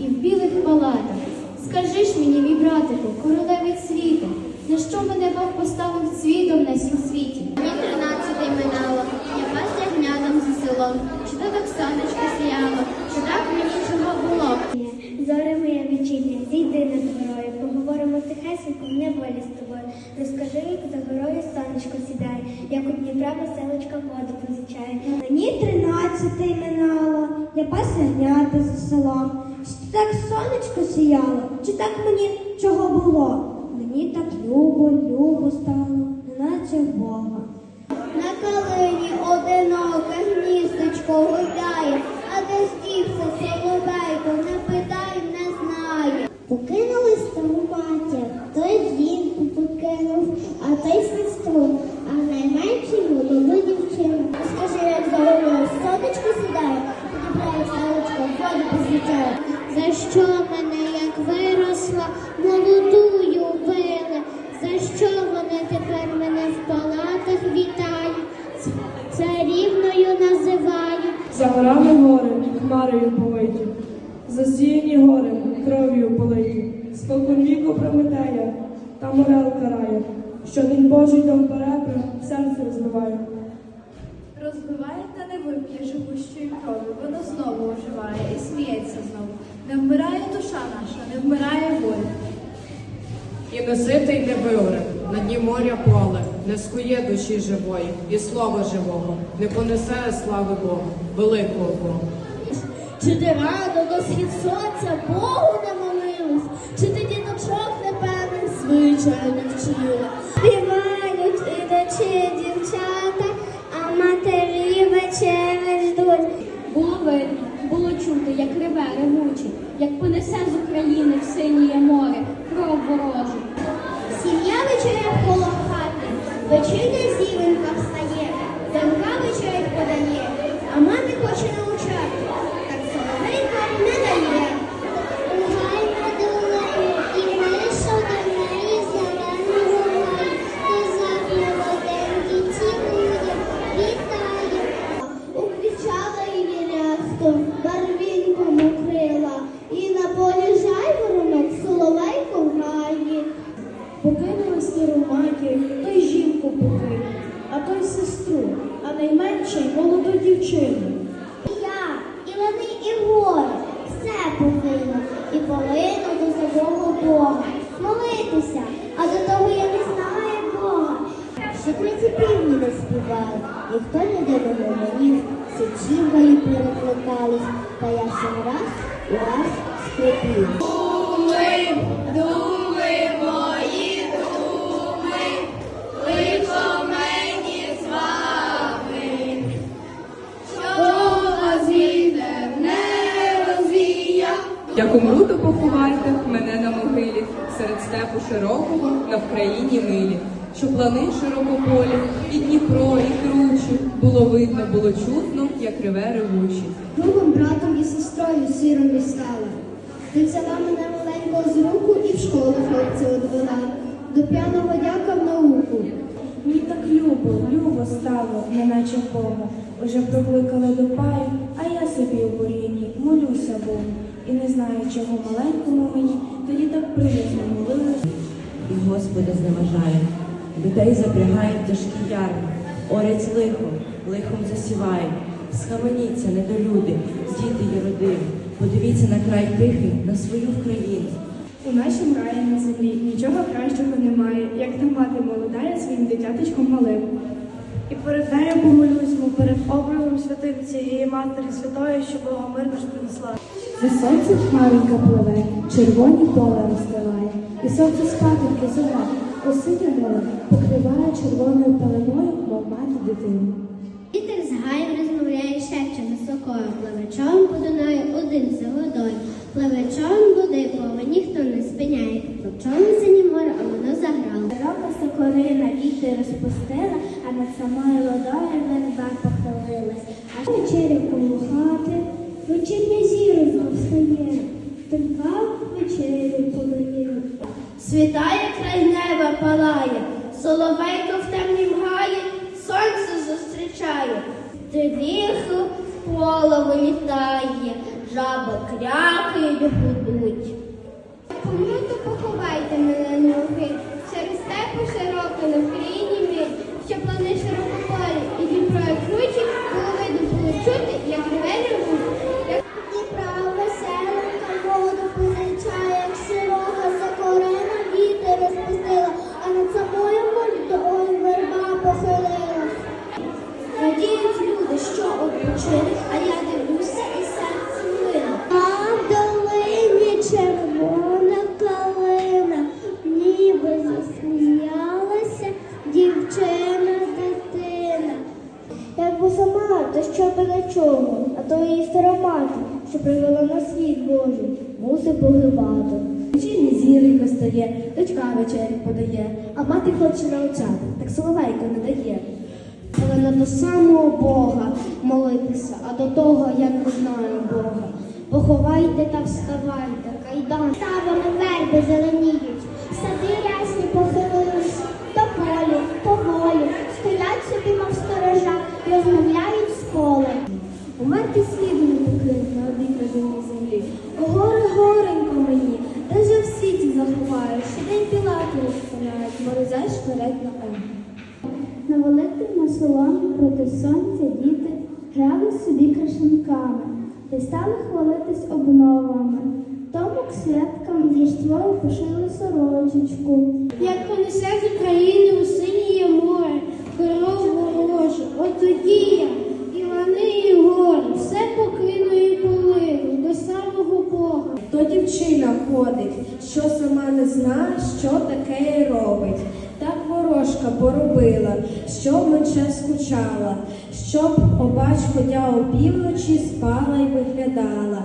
і в білих палатах. Скажи ж мені, мій братику, королеві світу, на що мене Бог поставив цвітом на сім світі? Мені тринадцятий минало, я пас ягнятам за селом. Чи то так сонечко сіяло, чи так мені чого було? Зоре моя вечірня, зійди над горою, поговоримо тихесенько в неволі з тобою. Розкажи, як за горою сонечко сідає, як у Дніпра веселочка воду позичає. Мені тринадцятий минало, я пас ягнята за селом. Так сонечко сіяло, чи так мені чого було? Мені так любо, любо стало, неначе Бога. На калині одиноке гніздочко гуляє, а де здівся соловейко, не питай, не знає. Покинули стару матір, той жінку покинув, а той сестру, а найменший молоду дівчину. Скажи, як за горою сонечко сідає, підібрає селочко, воду позичає. За що мене, як виросла, молодую били? За що вони тепер мене в палатах вітають? Царівною називають. За горами гори, хмарою повиті, засіяні гори, кров'ю политі, спокон віку Прометея, та морел карає, що день Божий дом перебрав, серце розбиває. Розбиває та не вип'є живущої крові, воно знову оживає і сміється знову. Не вмирає душа наша, не вмирає воля. І не ситий не виоре, на дні моря поле, не скує душі живої, і слова живого, не понесе слави Богу, великого Бога. Чи не рано до схід сонця Богу не як понесе з України в синіє море, кров ворожу. Сім'я вечеря коло хати, вечірня зіленька встає, Демка вечерять подає, а мати хоче навчати, так соловейко не дає. Гай надолаю, найменший молоду дівчину. Я, і вони, і гори, все покину, і полину до самого Бога. Молитися, а до того я не знаю Бога. Ще треті півні не співали, ніхто не домовив, сичі мої переплетались, та я ще раз і раз скрипів. Широкого на Вкраїні милі, що плани широкополі, і Дніпро, і кручі, було видно, було чутно, як реве ревучі. Другом, братом і сестрою сиром стала. Ти взяла мене маленького з руку і в школу хлопця одвела, до п'яного дяка в науку. Мені так любо, любо стало, неначе Бога. Уже прокликали до паю, а я собі у бур'яні молюся Богу. І не знаю, чого маленькому мені, тоді так приязно молилась. і Господа зневажає. Людей запрягають тяжкі ярми, орять лихом, лихом засівають. Схаменіться, недолюди, діти й роди. Подивіться на край тихий, на свою Вкраїну. У нашому раї на землі нічого кращого немає, як та мати молодая своїм дитяточком малим. І перед нею помолюсь, перед образом святим цієї матері святої, що Бога мирно ж принесла. За сонце хмаринка пливе, червоні поля розстилає, і сонце спатинки зове, осиня море покриває червоною пеленою, мов мати дитину. Вітер з гаєм розмовляє шепче високою, пливечом по Дунаю один за водою. Пливечом води пове ніхто не спиняє. Плечом сині море, а воно заграло. Широка сокорина вітер розпустила, а над самою водою верба похилилась. А вечеря коло хати, вечірня знов встає. Тонка вечерю подає. Світає край неба палає, соловейко в темнім гаї, сонце зустрічає, Тридиху поло вилітає, жаби крякають, гудуть. Помруто поховайте мене на могилі, погибати. Вечірні зіронько стає, дочка вечері подає, а мати хоче навчати, так соловейко не дає. Але не до самого Бога молитися, а до того, як ми знаємо Бога. Поховайте та вставайте, кайдан. Ставами верби зеленіють, сади рясні похилились, то полі, поволі, стоять собі, мов сторожа, і розмовляють з полем. Умерти сліду не покинуть на одній землі. О, на великому соломі проти сонця діти грали собі крашенками та стали хвалитись обновами. Тому к святкам дійствою пошили сорочечку. Як понесе з України у синіє море, коров ворожу, от тоді я, і лани, і гори, все покину і полину до самого Бога. То дівчина ходить, що сама не зна, що таке й робить. Так ворожка поробила, щоб менше скучала, щоб, побач, ходя опівночі, спала й виглядала.